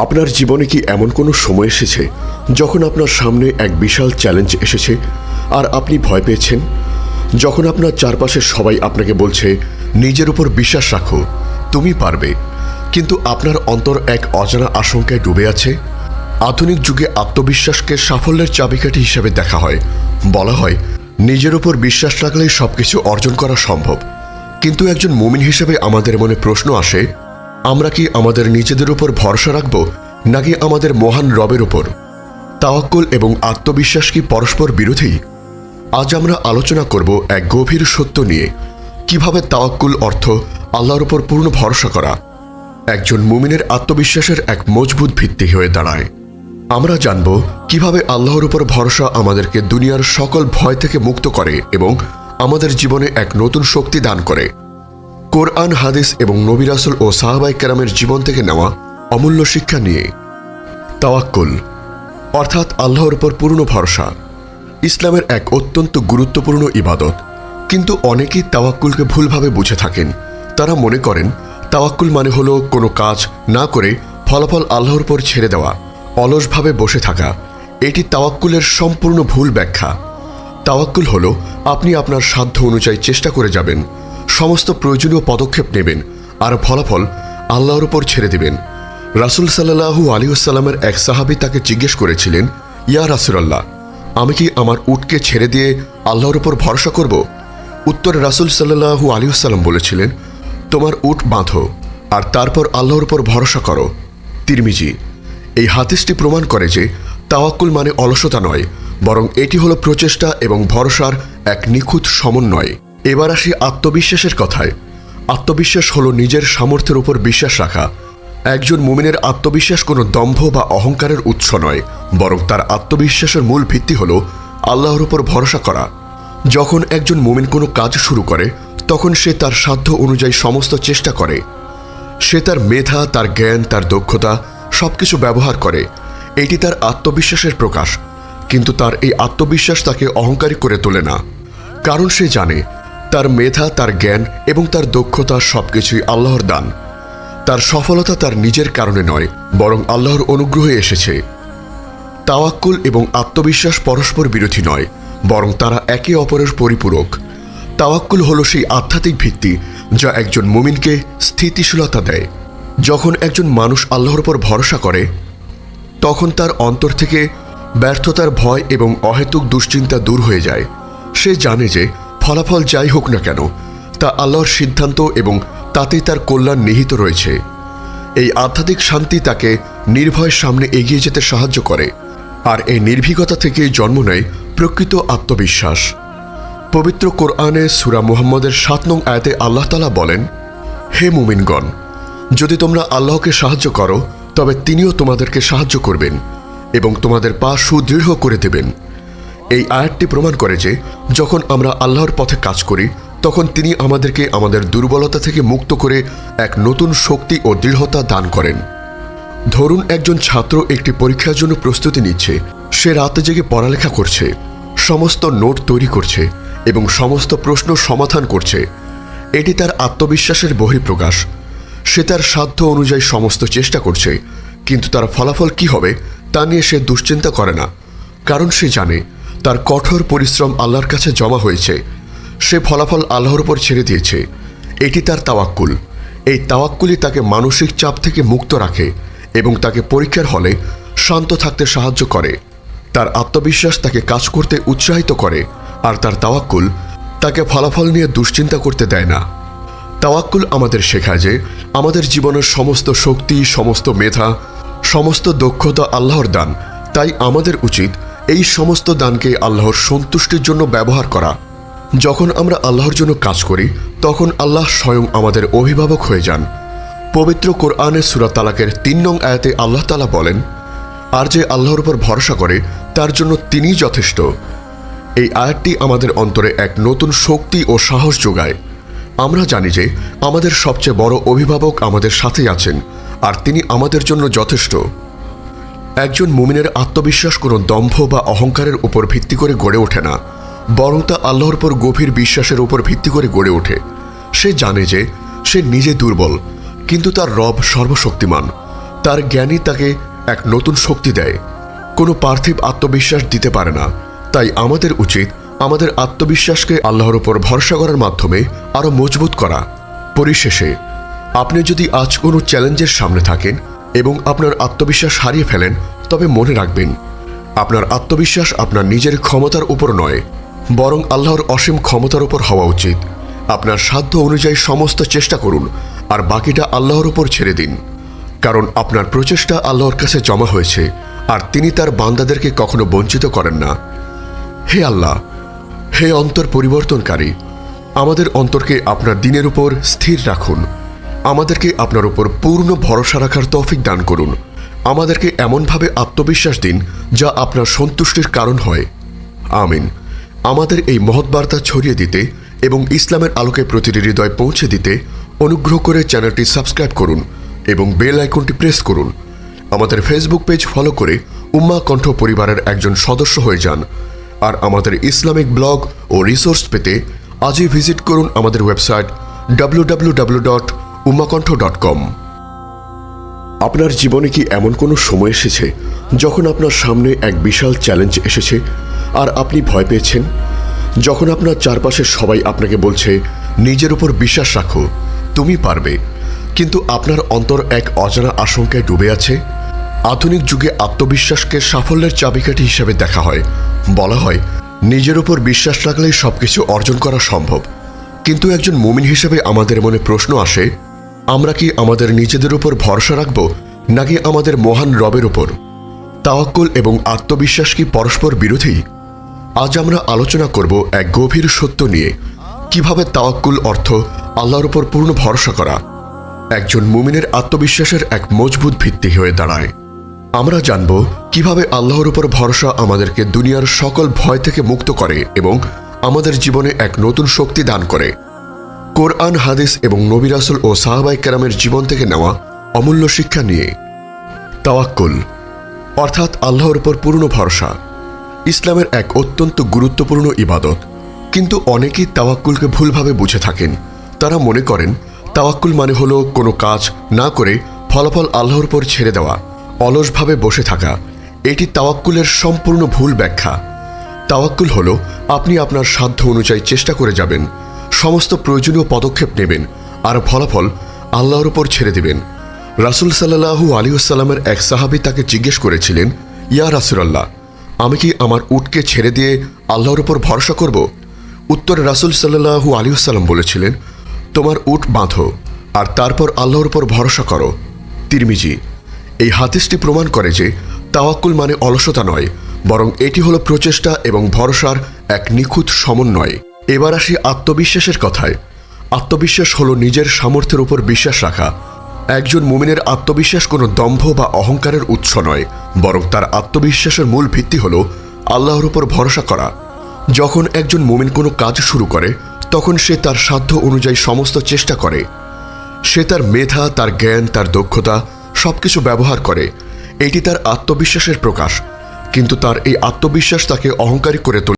আপনার জীবনে কি এমন কোনো সময় এসেছে যখন আপনার সামনে এক বিশাল চ্যালেঞ্জ এসেছে আর আপনি ভয় পেয়েছেন? যখন আপনার চারপাশের সবাই আপনাকে বলছে, নিজের উপর বিশ্বাস রাখো, তুমি পারবে। কিন্তু আপনার অন্তর এক অজানা আশঙ্কায় ডুবে আছে? আধুনিক যুগে আত্মবিশ্বাসকে সাফল্যের চাবিকাঠি হিসেবে দেখা হয়। বলা হয়, নিজের উপর বিশ্বাস রাখলেই সবকিছু অর্জন করা সম্ভব। কিন্তু একজন মুমিন হিসেবে আমাদের মনে প্রশ্ন আসে আমরা কি আমাদের নিজেদের উপর ভরসা রাখব, নাকি আমাদের মহান রবের উপর? তাওয়াক্কুল এবং আত্মবিশ্বাস কি পরস্পর বিরোধী? আজ আমরা আলোচনা করব এক গভীর সত্য নিয়ে, কীভাবে তাওয়াক্কুল অর্থ আল্লাহর উপর পূর্ণ ভরসা করা? একজন মুমিনের আত্মবিশ্বাসের এক মজবুত ভিত্তি হয়ে দাঁড়ায়। আমরা জানব কীভাবে আল্লাহর উপর ভরসা আমাদেরকে দুনিয়ার সকল ভয় থেকে মুক্ত করে এবং আমাদের জীবনে এক নতুন শক্তি দান করে। কোরআন, হাদিস এবং নবিরাসুল ও সাহাবাই কেরামের জীবন থেকে নেওয়া অমূল্য শিক্ষা নিয়ে। তাওয়াক্কুল। অর্থাৎ আল্লাহর উপর পূর্ণ ভরসা। ইসলামের এক অত্যন্ত গুরুত্বপূর্ণ ইবাদত। কিন্তু অনেকেই তাওয়াক্কুলকে ভুলভাবে বুঝে থাকেন। তারা মনে করেন, তাওয়াক্কুল মানে হলো কোনো কাজ না করে ফলাফল আল্লাহর উপর ছেড়ে দেওয়া, অলসভাবে বসে থাকা। এটি তাওয়াক্কুলের সম্পূর্ণ ভুল ব্যাখ্যা। তাওয়াক্কুল হলো, আপনি আপনার সাধ্য অনুযায়ী চেষ্টা করে যাবেন। সমস্ত প্রয়োজনীয় পদক্ষেপ নেবেন আর ফলাফল আল্লাহর উপর ছেড়ে দেবেন। রাসুল সাল্লাহু আলিউসাল্লামের এক সাহাবি তাকে জিজ্ঞেস করেছিলেন, ইয়া রাসুলাল্লাহ, আমি কি আমার উটকে ছেড়ে দিয়ে আল্লাহর উপর ভরসা করব? উত্তরে রাসুল সাল্লাহু আলিউসাল্লাম বলেছিলেন, তোমার উট বাঁধো আর তারপর আল্লাহর উপর ভরসা করো। তিরমিজি, এই হাদিসটি প্রমাণ করে যে তাওয়াক্কুল মানে অলসতা নয়, বরং এটি হলো প্রচেষ্টা এবং ভরসার এক নিখুঁত সমন্বয়। এবার আসি আত্মবিশ্বাসের কথায়। আত্মবিশ্বাস হলো নিজের সামর্থ্যের উপর বিশ্বাস রাখা। একজন মুমিনের আত্মবিশ্বাস কোনো দম্ভ বা অহংকারের উৎস নয়, বরং তার আত্মবিশ্বাসের মূল ভিত্তি হল আল্লাহর উপর ভরসা করা। যখন একজন মুমিন কোনো কাজ শুরু করে, তখন সে তার সাধ্য অনুযায়ী সমস্ত চেষ্টা করে। সে তার মেধা, তার জ্ঞান, তার দক্ষতা সবকিছু ব্যবহার করে। এটি তার আত্মবিশ্বাসের প্রকাশ। কিন্তু তার এই আত্মবিশ্বাস তাকে অহংকারী করে তোলে না। কারণ সে জানে তার মেধা, তার জ্ঞান এবং তার দক্ষতা সবকিছুই আল্লাহর দান। তার সফলতা তার নিজের কারণে নয়, বরং আল্লাহর অনুগ্রহে এসেছে। তাওয়াক্কুল এবং আত্মবিশ্বাস পরস্পর বিরোধী নয়, বরং তারা একে অপরের পরিপূরক। তাওয়াক্কুল হলো সেই আধ্যাত্মিক ভিত্তি যা একজন মুমিনকে স্থিতিশীলতা দেয়। যখন একজন মানুষ আল্লাহর উপর ভরসা করে, তখন তার অন্তর থেকে ব্যর্থতার ভয় এবং অহেতুক দুশ্চিন্তা দূর হয়ে যায়। সে জানে যে ফলাফল যাই হোক না কেন, তা আল্লাহর সিদ্ধান্ত এবং তাতেই তার কল্যাণ নিহিত রয়েছে। এই আধ্যাত্মিক শান্তি তাকে নির্ভয়ের সামনে এগিয়ে যেতে সাহায্য করে, আর এই নির্ভীকতা থেকেই জন্ম নেয় প্রকৃত আত্মবিশ্বাস। পবিত্র কোরআনে সুরা মুহাম্মদের সাত নং আয়াতে আল্লাহ তালা বলেন, হে মুমিনগণ, যদি তোমরা আল্লাহকে সাহায্য করো, তবে তিনিও তোমাদেরকে সাহায্য করবেন এবং তোমাদের পা সুদৃঢ় করে দেবেন। এই আয়াতটি প্রমাণ করে যে, যখন আমরা আল্লাহর পথে কাজ করি, তখন তিনি আমাদেরকে আমাদের দুর্বলতা থেকে মুক্ত করে এক নতুন শক্তি ও দৃঢ়তা দান করেন। ধরুন একজন ছাত্র একটি পরীক্ষার জন্য প্রস্তুতি নিচ্ছে, সে রাতে জেগে পড়ালেখা করছে, সমস্ত নোট তৈরি করছে এবং সমস্ত প্রশ্ন সমাধান করছে। এটি তার আত্মবিশ্বাসের বহিঃপ্রকাশ। সে তার সাধ্য অনুযায়ী সমস্ত চেষ্টা করছে, কিন্তু তার ফলাফল কি হবে, তা নিয়ে সে দুশ্চিন্তা করে না, কারণ সে জানে তার কঠোর পরিশ্রম আল্লাহর কাছে জমা হয়েছে। সে ফলাফল আল্লাহর উপর ছেড়ে দিয়েছে। এটি তার তাওয়াক্কুল। এই তাওয়াক্কুলই তাকে মানসিক চাপ থেকে মুক্ত রাখে এবং তাকে পরীক্ষার হলে শান্ত থাকতে সাহায্য করে। তার আত্মবিশ্বাস তাকে কাজ করতে উৎসাহিত করে আর তার তাওয়াক্কুল তাকে ফলাফল নিয়ে দুশ্চিন্তা করতে দেয় না। তাওয়াক্কুল আমাদের শেখায় যে আমাদের জীবনের সমস্ত শক্তি, সমস্ত মেধা, সমস্ত দক্ষতা আল্লাহর দান। তাই আমাদের উচিত এই সমস্ত দানকে আল্লাহর সন্তুষ্টির জন্য ব্যবহার করা। যখন আমরা আল্লাহর জন্য কাজ করি, তখন আল্লাহ স্বয়ং আমাদের অভিভাবক হয়ে যান। পবিত্র কোরআনে সুরা তালাকের তিন নং আয়াতে আল্লাহ তালা বলেন, আর যে আল্লাহর উপর ভরসা করে, তার জন্য তিনিই যথেষ্ট। এই আয়াতটি আমাদের অন্তরে এক নতুন শক্তি ও সাহস যোগায়। আমরা জানি যে, আমাদের সবচেয়ে বড় অভিভাবক আমাদের সাথেই আছেন, আর তিনি আমাদের জন্য যথেষ্ট। একজন মুমিনের আত্মবিশ্বাস কোনো দম্ভ বা অহংকারের উপর ভিত্তি করে গড়ে ওঠে না, বরং তা আল্লাহর উপর গভীর বিশ্বাসের উপর ভিত্তি করে গড়ে ওঠে। সে জানে যে সে নিজে দুর্বল, কিন্তু তার রব সর্বশক্তিমান। তার জ্ঞানই তাকে এক নতুন শক্তি দেয়। কোনো পার্থিব আত্মবিশ্বাস দিতে পারে না। তাই আমাদের উচিত আমাদের আত্মবিশ্বাসকে আল্লাহর উপর ভরসা করার মাধ্যমে আরও মজবুত করা। পরিশেষে, আপনি যদি আজ কোনো চ্যালেঞ্জের সামনে থাকেন এবং আপনার আত্মবিশ্বাস হারিয়ে ফেলেন, তবে মনে রাখবেন, আপনার আত্মবিশ্বাস আপনার নিজের ক্ষমতার উপর নয়, বরং আল্লাহর অসীম ক্ষমতার উপর হওয়া উচিত। আপনার সাধ্য অনুযায়ী সমস্ত চেষ্টা করুন, আর বাকিটা আল্লাহর উপর ছেড়ে দিন। কারণ আপনার প্রচেষ্টা আল্লাহর কাছে জমা হয়েছে, আর তিনি তার বান্দাদেরকে কখনো বঞ্চিত করেন না। হে আল্লাহ, হে অন্তর পরিবর্তনকারী, আমাদের অন্তরকে আপনার দিনের উপর স্থির রাখুন। আমাদেরকে আপনার উপর পূর্ণ ভরসা রাখার তৌফিক দান করুন। আমাদেরকে এমনভাবে আত্মবিশ্বাস দিন, যা আপনার সন্তুষ্টির কারণ হয়। আমিন। আমাদের এই মহৎ বার্তা ছড়িয়ে দিতে এবং ইসলামের আলোকে প্রতিটি হৃদয় পৌঁছে দিতে অনুগ্রহ করে চ্যানেলটি সাবস্ক্রাইব করুন এবং বেল আইকনটি প্রেস করুন। আমাদের ফেসবুক পেজ ফলো করে উম্মা কণ্ঠ পরিবারের একজন সদস্য হয়ে যান। আর আমাদের ইসলামিক ব্লগ ও রিসোর্স পেতে আজই ভিজিট করুন আমাদের website W W dot com আপনার জীবনে কি এমন কোনো সময় এসেছে যখন আপনার সামনে এক বিশাল চ্যালেঞ্জ এসেছে আর আপনি ভয় পেয়েছেন? যখন আপনার চারপাশে সবাই আপনাকে বলছে, নিজের উপর বিশ্বাস রাখো, তুমি পারবে। কিন্তু আপনার অন্তর এক অজানা আশঙ্কায় ডুবে আছে? আধুনিক যুগে আত্মবিশ্বাসকে সাফল্যের চাবিকাঠি হিসেবে দেখা হয়। বলা হয়, নিজের উপর বিশ্বাস রাখলেই সবকিছু অর্জন করা সম্ভব। কিন্তু একজন মুমিন হিসেবে আমাদের মনে প্রশ্ন আসে আমরা কি আমাদের নিজেদের উপর ভরসা রাখব, নাকি আমাদের মহান রবের উপর? তাওয়াক্কুল এবং আত্মবিশ্বাস কি পরস্পর বিরোধী? আজ আমরা আলোচনা করব এক গভীর সত্য নিয়ে। কীভাবে তাওয়াক্কুল অর্থ আল্লাহর উপর পূর্ণ ভরসা করা? একজন মুমিনের আত্মবিশ্বাসের এক মজবুত ভিত্তি হয়ে দাঁড়ায়। আমরা জানব কীভাবে আল্লাহর উপর ভরসা আমাদেরকে দুনিয়ার সকল ভয় থেকে মুক্ত করে এবং আমাদের জীবনে এক নতুন শক্তি দান করে। কোরআন, হাদিস এবং নবী রাসুল ও সাহাবাই কেরামের জীবন থেকে নেওয়া অমূল্য শিক্ষা নিয়ে। তাওয়াক্কুল। অর্থাৎ আল্লাহর উপর পূর্ণ ভরসা। ইসলামের এক অত্যন্ত গুরুত্বপূর্ণ ইবাদত। কিন্তু অনেকেই তাওয়াক্কুলকে ভুলভাবে বুঝে থাকেন। তারা মনে করেন, তাওয়াক্কুল মানে হলো কোনো কাজ না করে ফলাফল আল্লাহর উপর ছেড়ে দেওয়া, অলসভাবে বসে থাকা। এটি তাওয়াক্কুলের সম্পূর্ণ ভুল ব্যাখ্যা। তাওয়াক্কুল হলো, আপনি আপনার সাধ্য অনুযায়ী চেষ্টা করে যাবেন। সমস্ত প্রয়োজনীয় পদক্ষেপ নেবেন আর ফলাফল আল্লাহর উপর ছেড়ে দেবেন। রাসুল সাল্লাহু আলিউসাল্লামের এক সাহাবি তাকে জিজ্ঞেস করেছিলেন, ইয়া রাসুলাল্লাহ, আমি কি আমার উটকে ছেড়ে দিয়ে আল্লাহর উপর ভরসা করব? উত্তরে রাসুল সাল্লাহু আলিউসাল্লাম বলেছিলেন, তোমার উট বাঁধো আর তারপর আল্লাহর উপর ভরসা করো। তিরমিজি, এই হাদিসটি প্রমাণ করে যে তাওয়াক্কুল মানে অলসতা নয়, বরং এটি হলো প্রচেষ্টা এবং ভরসার এক নিখুঁত সমন্বয়। এবার আসি আত্মবিশ্বাসের কথায়। আত্মবিশ্বাস হলো নিজের সামর্থ্যের উপর বিশ্বাস রাখা। একজন মুমিনের আত্মবিশ্বাস কোনো দম্ভ বা অহংকারের উৎস নয়, বরং তার আত্মবিশ্বাসের মূল ভিত্তি হল আল্লাহর উপর ভরসা করা। যখন একজন মুমিন কোনো কাজ শুরু করে, তখন সে তার সাধ্য অনুযায়ী সমস্ত চেষ্টা করে। সে তার মেধা, তার জ্ঞান, তার দক্ষতা সবকিছু ব্যবহার করে। এটি তার আত্মবিশ্বাসের প্রকাশ। কিন্তু তার এই আত্মবিশ্বাস তাকে অহংকারী করে তোলে